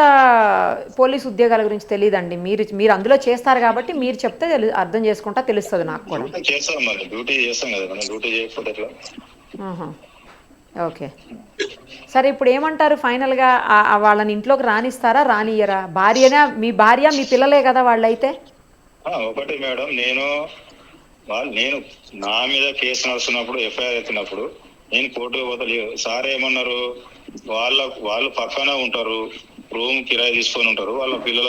పోలీస్ ఉద్యోగాల గురించి తెలియదండి మీరు మీరు అందులో చేస్తారు కాబట్టి మీరు చెప్తే అర్థం చేసుకుంటా తెలుస్తుంది నాకు కూడా. చేస్తాం మరి డ్యూటీ చేస్తాం కదా మనం డ్యూటీ చేయకపోతే. ఓకే. సరే ఇప్పుడు ఏమంటారు ఫైనల్గా? వాళ్ళని ఇంట్లోకి రానిస్తారా రానియరా భార్యనా మీ భార్య మీ పిల్లలే కదా వాళ్ళైతే? ఆ, ఒకటి మేడం నేను వాళ్ళు నేను నా మీద కేసు నడుస్తున్నప్పుడు ఎఫ్ఐఆర్ ఎత్తినప్పుడు నేను కోర్టుకు పోతలేదు సార్ ఏమన్నారు? వాళ్ళ వాళ్ళు పక్కన ఉంటారు. రూమ్ కిరాయి తీసుకొని ఉంటారు. వాళ్ళ పిల్లల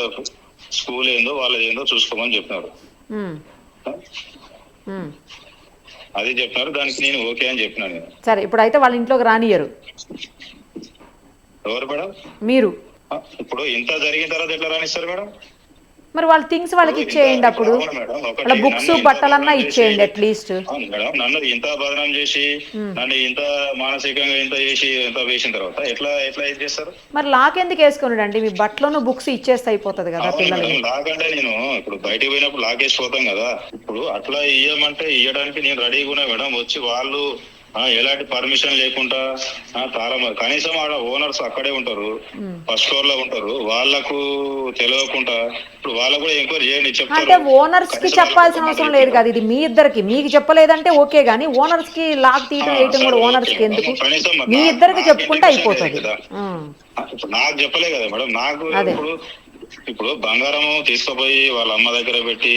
స్కూల్ ఏందో వాళ్ళది ఏందో చూసుకోమని చెప్పినారు. అది చెప్పినారు. దానికి నేను ఓకే అని చెప్పినాను నేను. సరే ఇప్పుడైతే వాళ్ళ ఇంట్లోకి రానియరు ఎవరు మేడం? మీరు. ఇప్పుడు ఇంత జరిగిన తర్వాత ఎట్లా రానిస్తారు మేడం? మరి వాళ్ళ థింగ్స్ వాళ్ళకి ఇచ్చేయండి అప్పుడు. వాళ్ళ బుక్స్ బట్టలన్నా ఇచ్చేయండి అట్లీస్ట్ మేడం నన్ను ఇంత బదనాం చేసి నన్ను ఇంత మానసికంగా ఇంత చేసి ఇంత వేసిన తర్వాత ఎట్లా ఎట్లా ఇది చేస్తారు? మరి లాక్ ఎందుకు వేసుకున్నాడండి? మీ బట్టలను బుక్స్ ఇచ్చేస్తే అయిపోతుంది కదా మేడం లాక్ అంటే నేను ఇప్పుడు బయటికి పోయినప్పుడు లాక్ వేసిపోతాం కదా. ఇప్పుడు అట్లా ఇయ్యమంటే ఇయ్యడానికి నేను రెడీగా ఉన్నా మేడం. వచ్చి వాళ్ళు ఎలాంటి పర్మిషన్ లేకుండా తాళం కనీసం ఆడ ఓనర్స్ అక్కడే ఉంటారు. ఫస్ట్ ఫ్లోర్లో ఉంటారు. వాళ్ళకు తెలియకుండా ఇప్పుడు వాళ్ళకు కూడా ఎంక్వైరీ చేయండి అంటే చెప్తారు ఓనర్స్కి చెప్పాల్సిన అవసరం లేదు కదా. ఇది మీ ఇద్దరికి. మీకు చెప్పలేదంటే ఓకే గానీ ఓనర్స్కి లాక్ తీయటం ఆ, వేయటం కూడా ఓనర్స్కి. ఎందుకు? మీ ఇద్దరికి చెప్పుకుంటే అయిపోతుంది. నాకు చెప్పలే కదా మేడం. నాకు. ఇప్పుడు ఇప్పుడు బంగారం తీసుకుపోయి వాళ్ళ అమ్మ దగ్గర పెట్టి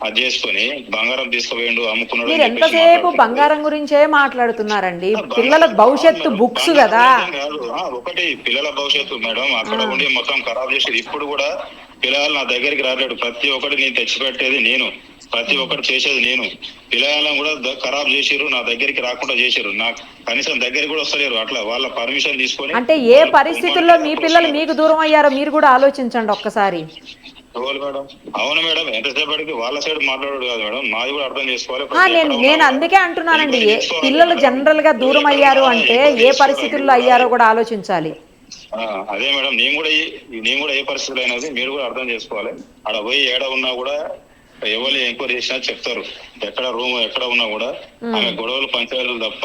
అది చేసుకొని బంగారం తీసుకుపోయిండు అమ్ముకున్నాడు మీరు ఎంతసేపు. బంగారం గురించే మాట్లాడుతున్నారండి? పిల్లల భవిష్యత్తు బుక్స్ కదా. ఒకటి పిల్లల భవిష్యత్తు మేడం అక్కడ ఉండి మొత్తం ఖరాబ్ చేసేది. ఇప్పుడు కూడా పిల్లలు నా దగ్గరికి రాలేడు. ప్రతి ఒక్కటి నేను తెచ్చిపెట్టేది నేను. ప్రతి ఒక్కటి చేసేది నేను. పిల్లలను కూడా ఖరాబ్ చేసిరు నా దగ్గరికి రాకుండా చేసిరు నాకు కనీసం దగ్గరికి కూడా వస్తలేరు. అట్లా వాళ్ళ పర్మిషన్ తీసుకొని అంటే ఏ పరిస్థితుల్లో మీ పిల్లలు మీకు దూరం అయ్యారో మీరు కూడా ఆలోచించండి ఒక్కసారి. మేడం. అవును మేడం ఎంతసేపటికి వాళ్ళ సైడ్ మాట్లాడు కాదు మేడం. మాది కూడా అర్థం చేసుకోవాలి. నేను నేను అందుకే అంటున్నానండి. పిల్లలు. జనరల్గా దూరం అయ్యారు అంటే ఏ. పరిస్థితుల్లో అయ్యారో కూడా ఆలోచించాలి. అదే మేడం నేను కూడా నేను కూడా ఏ పరిస్థితులు అయినది మీరు కూడా అర్థం చేసుకోవాలి. ఆడ పోయి ఏడ ఉన్నా కూడా ఎవరు ఎంక్వైరీ చేసినా చెప్తారు. ఎక్కడ రూమ్ ఎక్కడ ఉన్నా కూడా ఆమె గొడవలు పంచాయతీలు తప్ప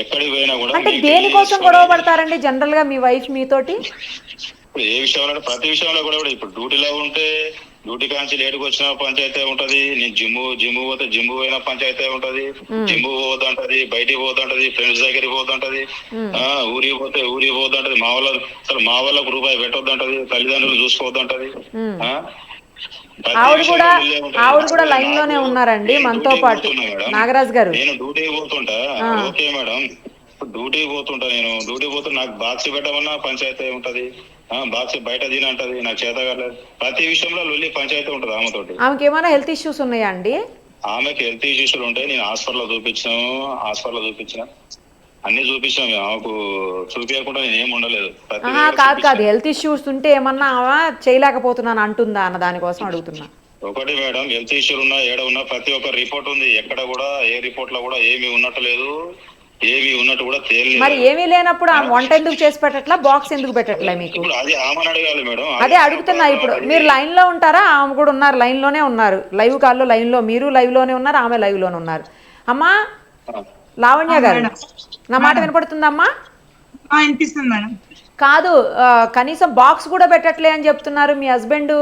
ఎక్కడికి పోయినా కూడా అంటే దేనికోసం గొడవ పడతారండి జనరల్గా మీ వైఫ్ మీతోటి? ఇప్పుడు ఏ విషయంలో ప్రతి విషయంలో కూడా ఇప్పుడు డ్యూటీలో ఉంటే డ్యూటీ కాంచి లేటుకు వచ్చిన పంచాయతీ ఉంటది నేను జిమ్ జిమ్ పోతే జిమ్ పోయిన పంచాయతీ ఉంటది జిమ్ పోతుంటది బయటికి పోతుంటది ఫ్రెండ్స్ దగ్గరికి పోతుంటది ఆ ఊరికి పోతే ఊరికి పోతుంటది మా వాళ్ళ అసలు మా వాళ్ళకు రూపాయి పెట్టొద్దంటది తల్లిదండ్రులు చూసుకోవద్దంటది ఆ? ఆవిడ కూడా. ఆవిడ కూడా లైన్లోనే ఉన్నారండి నేను మనతో పాటు. నాగరాజ్ గారు. నేను డ్యూటీకి పోతుంటా? Okay madam. డ్యూటీకి పోతుంటా నేను. డ్యూటీకి పోతే నాకు బాక్స్ పెట్టమన్నా పంచాయతీ ఉంటది. బాక్స్ బయట తినంటది నాకు చేత కాలేదు. ప్రతి విషయంలో లొల్లి పంచాయతీ ఉంటది ఆమెతోటి. ఆమెకి ఏమైనా హెల్త్ ఇష్యూస్ ఉన్నాయా అండి? ఆమెకి హెల్త్ ఇష్యూస్ ఉంటాయి నేను హాస్పిటల్ చూపించాను హాస్పిటల్ చూపించిన. అన్ని చూపించాం ఆమెకు చూపించకుండా నేను ఏం ఉండలేదు. కాదు కాదు. హెల్త్ ఇష్యూస్ ఉంటే ఏమన్నా చేయలేకపోతున్నాను అంటుందా అన్న దానికోసం అడుగుతున్నా. ఒకటి మేడం హెల్త్ ఇష్యూలు ఉన్నా ఏడ ఉన్నా ప్రతి ఒక్క రిపోర్ట్ ఉంది. ఎక్కడ కూడా ఏ రిపోర్ట్లో కూడా ఏమీ ఉన్నట్టు లేదు. ఏమీ ఉన్నట్టు కూడా మరి ఏమీ లేనప్పుడు ఆమె వంట ఎందుకు చేసి పెట్టట్లా? బాక్స్ ఎందుకు పెట్టట్లే మీకు? ఇప్పుడు అది ఆమెను అడగాలి మేడం. అదే అడుగుతున్నా ఇప్పుడు. మీరు లైన్లో ఉంటారా? ఆమె కూడా ఉన్నారు లైన్లోనే ఉన్నారు. లైవ్ కాల్లో లైన్లో మీరు లైవ్లోనే ఉన్నారు ఆమె లైవ్లోనే ఉన్నారు. అమ్మా లావణ్య గారు నా మాట వినపడుతుందమ్మా? ఆ, వినిపిస్తుంది మేడం. కాదు కనీసం బాక్స్ కూడా పెట్టట్లే అని చెప్తున్నారు మీ హస్బెండ్.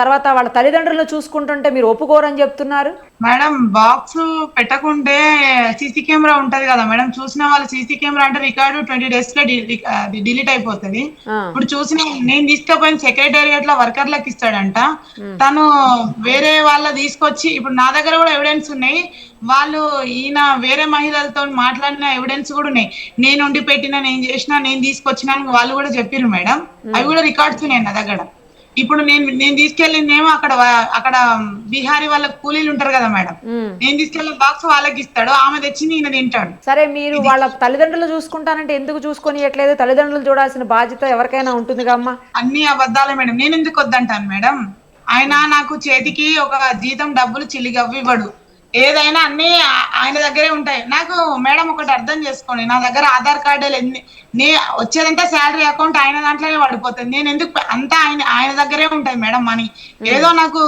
తర్వాత వాళ్ళ తల్లిదండ్రులను చూసుకుంటుంటే మీరు ఒప్పుకోరని చెప్తున్నారు. మేడం బాక్స్ పెట్టకుంటే సీసీ కెమెరా ఉంటది కదా మేడం. చూసిన వాళ్ళు సీసీ కెమెరా అంటే రికార్డు ట్వంటీ డేస్లో డిలీట్ అయిపోతుంది. ఇప్పుడు చూసిన నేను తీసుకుపోయిన సెక్రటేరియట్లో వర్కర్లకు ఇస్తాడంట. తను వేరే వాళ్ళ తీసుకొచ్చి ఇప్పుడు నా దగ్గర కూడా ఎవిడెన్స్ ఉన్నాయి. వాళ్ళు ఈయన వేరే మహిళలతో మాట్లాడిన ఎవిడెన్స్ కూడా ఉన్నాయి. నేను ఉండి పెట్టిన నేను చేసిన నేను తీసుకొచ్చిన వాళ్ళు కూడా చెప్పిర్రు మేడం. అవి కూడా రికార్డ్స్ ఉన్నాయి నా దగ్గర. ఇప్పుడు నేను నేను తీసుకెళ్ళిందేమో అక్కడ అక్కడ బీహారీ వాళ్ళ కూలీలు ఉంటారు కదా మేడం. నేను తీసుకెళ్ళిన బాక్స్ వాళ్ళకి ఇస్తాడు. ఆమె తెచ్చి ఈయన తింటాడు. సరే మీరు వాళ్ళ తల్లిదండ్రులు చూసుకుంటానంటే ఎందుకు చూసుకొనియట్లేదు? తల్లిదండ్రులు చూడాల్సిన బాధ్యత ఎవరికైనా ఉంటుందిగా అమ్మా? అన్ని అబద్ధాలే మేడం. నేను ఎందుకు వద్దంటాను మేడం? ఆయన నాకు చేతికి ఒక జీతం డబ్బులు చిల్లిగవ్వి ఇవ్వడు ఏదైనా అన్ని ఆయన దగ్గరే ఉంటాయి. నాకు మేడం ఒకటి అర్థం చేసుకోండి. నా దగ్గర ఆధార్ కార్డు ఎన్ని నే వచ్చేదంటే శాలరీ అకౌంట్ ఆయన దాంట్లోనే పడిపోతుంది. నేను ఎందుకు అంతా ఆయన ఆయన దగ్గరే ఉంటాయి మేడం మనీ. ఏదో నాకు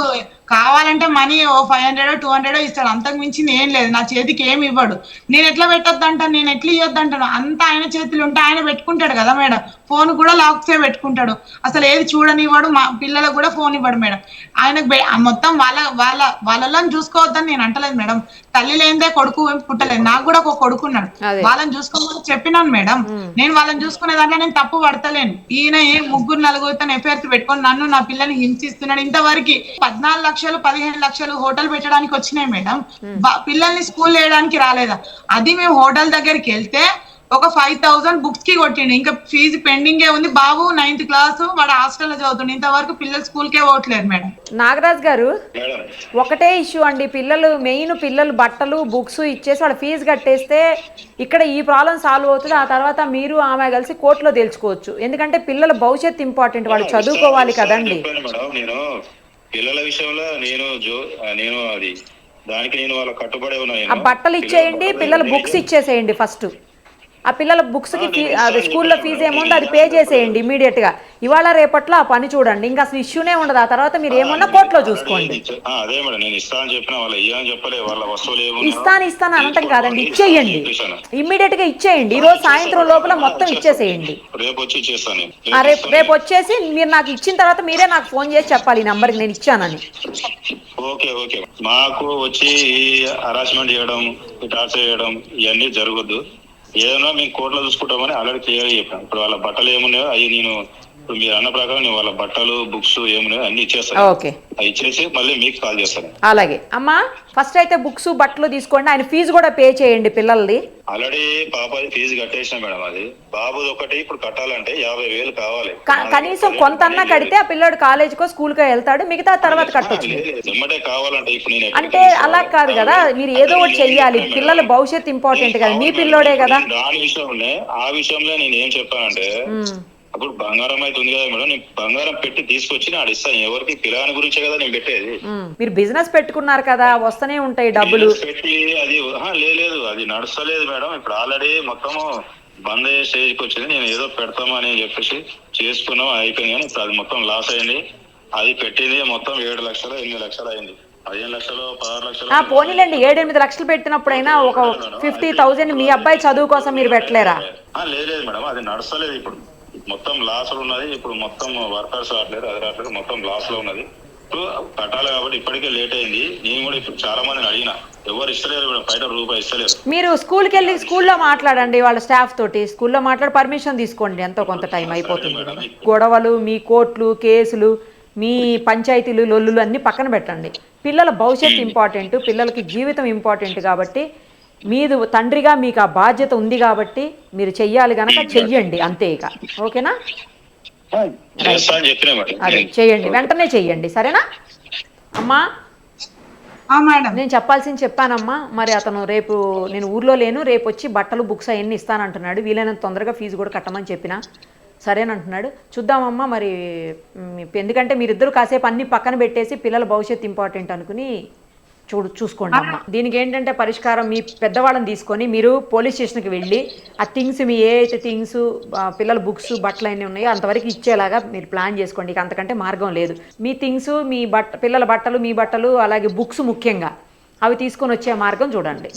కావాలంటే మనీ ఓ ఫైవ్ హండ్రెడ్ టూ హండ్రెడ్ ఇస్తాడు. అంతకు మించి ఏం లేదు. నా చేతికి ఏమి ఇవ్వడు. నేను ఎట్లా పెట్టొద్దు అంటాను నేను ఎట్లా ఇవ్వద్దు అంటాను అంతా ఆయన చేతులు ఉంటే ఆయన పెట్టుకుంటాడు కదా మేడం. ఫోన్ కూడా లాక్సే పెట్టుకుంటాడు. అసలు ఏది చూడనివ్వడు. మా పిల్లలకు కూడా ఫోన్ ఇవ్వడు మేడం. ఆయనకు మొత్తం వాళ్ళ వాళ్ళ వాళ్ళలో చూసుకోవద్దని నేను అంటలేదు మేడం. తల్లి లేనిదే కొడుకు పుట్టలేదు. నాకు కూడా ఒక కొడుకున్నాడు అదే. వాళ్ళని చూసుకోమని చెప్పినాను మేడం. నేను వాళ్ళని చూసుకునే దాంట్లో నేను తప్పు పడతలేను. ఈయన ఏ ముగ్గురు నలుగురితో ఎఫ్ఐఆర్స్ పెట్టుకొని నన్ను నా పిల్లని హింసిస్తున్నాడు ఇంతవరకు. పద్నాలుగు లక్షలు పదిహేను లక్షలు హోటల్ పెట్టడానికి వచ్చినాయి మేడం. బా- పిల్లల్ని స్కూల్ వేయడానికి రాలేదా? అది మేము హోటల్ దగ్గరికి వెళ్తే ఒక ఫైవ్ థౌసండ్ బుక్స్కి కొట్టిండు. ఇంకా ఫీజు పెండింగే ఉంది. బాబు నైన్త్ క్లాస్ వాడు హాస్టల్లో చదువుతుండు. ఇంతవరకు పిల్లలు స్కూల్ కే పోవట్లేదు మేడం. నాగరాజ్ గారు ఒకటే ఇష్యూ అండి. పిల్లలు మెయిన్ పిల్లలు బట్టలు బుక్స్ ఇచ్చేసి వాళ్ళ ఫీజు కట్టేస్తే ఇక్కడ ఈ ప్రాబ్లం సాల్వ్ అవుతుంది. ఆ తర్వాత మీరు ఆమె కలిసి కోర్టులో తేల్చుకోవచ్చు. ఎందుకంటే పిల్లల భవిష్యత్తు ఇంపార్టెంట్. వాళ్ళు చదువుకోవాలి కదండి. పిల్లల విషయంలో నేను జో నేను అది దానికి నేను వాళ్ళ కట్టుబడి ఉన్నా ఆ నేను. బట్టలు ఇచ్చేయండి పిల్లల బుక్స్ ఇచ్చేసేయండి ఫస్ట్ ఆ పిల్లల బుక్స్కి ఫీ అది స్కూల్లో ఫీజు ఏముందో? అది పే చేసేయండి ఇమీడియట్గా ఇవాళ రేపట్లో ఆ పని చూడండి. ఇంకా అసలు ఇష్యూనే ఉండదు. ఆ తర్వాత మీరు ఏమన్నా కోర్టులో చూసుకోండి. అదే మేడం. నేను ఇస్తానని చెప్పిన వాళ్ళ ఇయ్యని చెప్పలే. వాళ్ళ వస్తువులు ఏమున్నాయో ఇస్తాను ఇస్తాను అనటం కాదండి. ఇచ్చేయండి. ఇమ్మీడియట్గా ఇచ్చేయండి. ఈ రోజు సాయంత్రం లోపల మొత్తం ఇచ్చేసేయండి. రేపు వచ్చి ఇచ్చేస్తాను రేపు ఇస్తాను. రేపు వచ్చేసి మీరు నాకు ఇచ్చిన తర్వాత మీరే నాకు ఫోన్ చేసి చెప్పాలి. ఈ నంబర్కి నేను ఇచ్చానని. Okay okay. మాకు వచ్చి హరాస్మెంట్ చేయడం టార్చర్ చేయడం ఇవన్నీ జరగద్దు. ఏదైనా మేము కోర్టులో చూసుకుంటామని ఆల్రెడీ క్లియర్ చెప్పాను ఇప్పుడు వాళ్ళ బట్టలు ఏమున్నాయో అవి నేను ఇప్పుడు మీరు అన్న ప్రకారం నేను వాళ్ళ బట్టలు బుక్స్ ఏమున్నాయో అన్ని ఇచ్చేస్తాను. అవి ఇచ్చేసి మళ్ళీ మీకు కాల్ చేస్తాను. అలాగే. అమ్మా? ఫస్ట్ అయితే బుక్స్ బట్టలు తీసుకోండి. ఆయన ఫీజు కూడా పే చేయండి పిల్లలది ఆల్రెడీ పాప ఫీజు కట్టేసిన మేడం అది. బాబుది ఒకటి ఇప్పుడు కట్టాలంటే యాభై వేలు కావాలి. క- కనీసం కొంతన్నా కడితే ఆ పిల్లాడు కాలేజీకో స్కూల్కో వెళ్తాడు. మిగతా తర్వాత కట్టొచ్చు. కావాలంటే ఇప్పుడు నేను అంటే అలా కాదు కదా. మీరు ఏదో ఒకటి చెయ్యాలి. పిల్లల భవిష్యత్తు ఇంపార్టెంట్ కదా. మీ పిల్లోడే కదా. దాని విషయంలో ఆ విషయంలో నేను ఏం చెప్పానంటే. అప్పుడు బంగారం అయితే ఉంది కదా మేడం. నేను బంగారం పెట్టి తీసుకొచ్చి నేను ఇస్తాను ఎవరికి పిల్లని గురించే కదా నేను పెట్టేది. మీరు బిజినెస్ పెట్టుకున్నారు కదా వస్తూనే ఉంటాయి డబ్బులు. పెట్టి అది లేదు అది నడుస్తలేదు మేడం. ఇప్పుడు ఆల్రెడీ మొత్తము బంద్ అయ్యే స్టేజ్కి వచ్చింది. నేను ఏదో పెడతామని చెప్పేసి చేసుకున్నాం అయిపోయింది కానీ అది మొత్తం లాస్ అయింది. అది పెట్టింది మొత్తం ఏడు లక్షలు ఎనిమిది లక్షలు అయింది. పదిహేను లక్షలు పదహారు లక్షలు ఆ పోనీలేండి. ఏడెనిమిది లక్షలు పెట్టినప్పుడైనా ఒక ఫిఫ్టీ థౌజండ్ మీ అబ్బాయి చదువు కోసం మీరు పెట్టలేరా? లేదు మేడం. అది నడుస్తలేదు ఇప్పుడు. మొత్తం లాస్లో ఉన్నది. ఇప్పుడు మొత్తం వర్కర్స్ రావట్లేదు అది రావట్లేదు మొత్తం లాస్లో ఉన్నది. ఇప్పుడు కట్టాలి కాబట్టి ఇప్పటికే లేట్ అయింది. నేను కూడా ఇప్పుడు చాలా మందిని అడిగిన ఎవరు ఇస్తలేరు మేడం బయట రూపాయి ఇస్తలేరు. మీరు స్కూల్కి వెళ్ళి స్కూల్లో మాట్లాడండి వాళ్ళ స్టాఫ్ తోటి. స్కూల్లో మాట్లాడి పర్మిషన్ తీసుకోండి ఎంతో కొంత టైం అయిపోతుంది. గొడవలు మీ కోర్టులు కేసులు మీ పంచాయతీలు లొల్లులు అన్నీ పక్కన పెట్టండి. పిల్లల భవిష్యత్తు ఇంపార్టెంట్ పిల్లలకి జీవితం ఇంపార్టెంట్ కాబట్టి మీది తండ్రిగా మీకు ఆ బాధ్యత ఉంది కాబట్టి మీరు చెయ్యాలి గనక చెయ్యండి అంతే ఇక. ఓకేనా? అదే చెయ్యండి. వెంటనే చెయ్యండి. సరేనా? అమ్మా? నేను చెప్పాల్సింది చెప్పానమ్మా మరి అతను రేపు నేను ఊర్లో లేను. రేపు వచ్చి బట్టలు బుక్స్ అవన్నీ ఇస్తానంటున్నాడు. వీలైనంత తొందరగా ఫీజు కూడా కట్టమని చెప్పిన. సరేనంటున్నాడు. చూద్దామమ్మా మరి మ్, ఎందుకంటే మీరిద్దరు కాసేపు అన్ని పక్కన పెట్టేసి పిల్లల భవిష్యత్తు ఇంపార్టెంట్ అనుకుని చూడు చూసుకోండి అమ్మ. దీనికి ఏంటంటే పరిష్కారం మీ పెద్దవాళ్ళని తీసుకొని మీరు పోలీస్ స్టేషన్కి వెళ్ళి ఆ థింగ్స్ మీ ఏ అయితే థింగ్స్ పిల్లల బుక్స్ బట్టలు అన్నీ ఉన్నాయో అంతవరకు ఇచ్చేలాగా మీరు ప్లాన్ చేసుకోండి. ఇక అంతకంటే మార్గం లేదు. మీ థింగ్స్ మీ బట్ట పిల్లల బట్టలు మీ బట్టలు అలాగే బుక్స్ ముఖ్యంగా అవి తీసుకొని వచ్చే మార్గం చూడండి.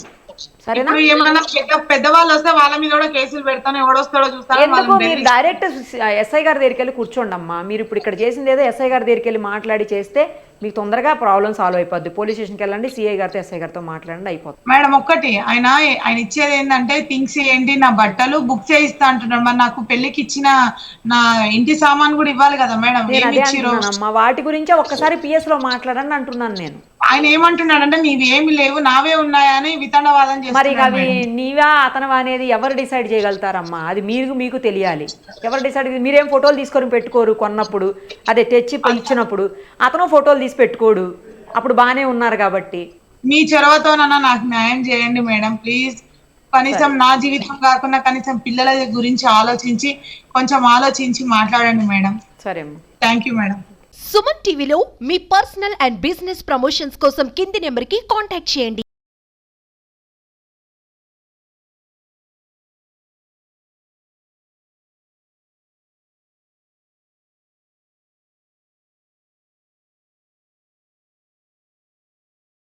సరేనా? ఏమన్నా పెద్ద పెద్దవాళ్ళు వస్తే వాళ్ళ మీద కూడా కేసులు పెడతాను ఎవడొస్తాడో చూస్తాను మీరు. డైరెక్ట్ ఎస్ఐ గారి దగ్గరికి వెళ్ళి కూర్చోండి అమ్మా మీరు ఇప్పుడు ఇక్కడ చేసింది ఏదో ఎస్ఐ గారి దగ్గరికి వెళ్ళి మాట్లాడి చేస్తే మీకు తొందరగా ప్రాబ్లం సాల్వ్ అయిపోద్ది. పోలీస్ స్టేషన్కి వెళ్ళండి సిఐ గారితో ఎస్ఐ గారితో మాట్లాడండి అయిపోతుంది మేడం ఒక్కటి ఆయన ఆయన ఇచ్చేది ఏంటంటే థింగ్స్ ఏంటి నా బట్టలు బుక్ చేయిస్తా అంటున్నాడు. మరి నాకు పెళ్ళికి ఇచ్చిన నా ఇంటి సామాన్ కూడా ఇవ్వాలి కదా మేడం అంటున్నానమ్మా. వాటి గురించే ఒక్కసారి పిఎస్లో మాట్లాడండి అంటున్నాను నేను. ఆయన ఏమంటున్నాడంటే నీవి ఏమి లేవు నావే ఉన్నాయా అని వితండవాదం మరి అవి. నీవా అతనవా అనేది ఎవరు డిసైడ్ చేయగలుగుతారమ్మా? అది మీరు మీకు తెలియాలి. ఎవరు డిసైడ్ మీరేం ఫోటోలు తీసుకొని పెట్టుకోరు కొన్నప్పుడు? అదే తెచ్చి ఇచ్చినప్పుడు? అతను ఫోటోలు తీసి పెట్టుకోడు. అప్పుడు బాగానే ఉన్నారు కాబట్టి. మీ చొరవతోనన్నా నాకు న్యాయం చేయండి మేడం. ప్లీజ్. కనీసం నా జీవితం కాకుండా కనీసం పిల్లల గురించి ఆలోచించి కొంచెం ఆలోచించి మాట్లాడండి మేడం. సరే అమ్మా. Thank you madam. సుమన్ టీవీలో మీ పర్సనల్ అండ్ బిజినెస్ ప్రమోషన్స్ కోసం కింది నెంబర్కి కాంటాక్ట్ చేయండి.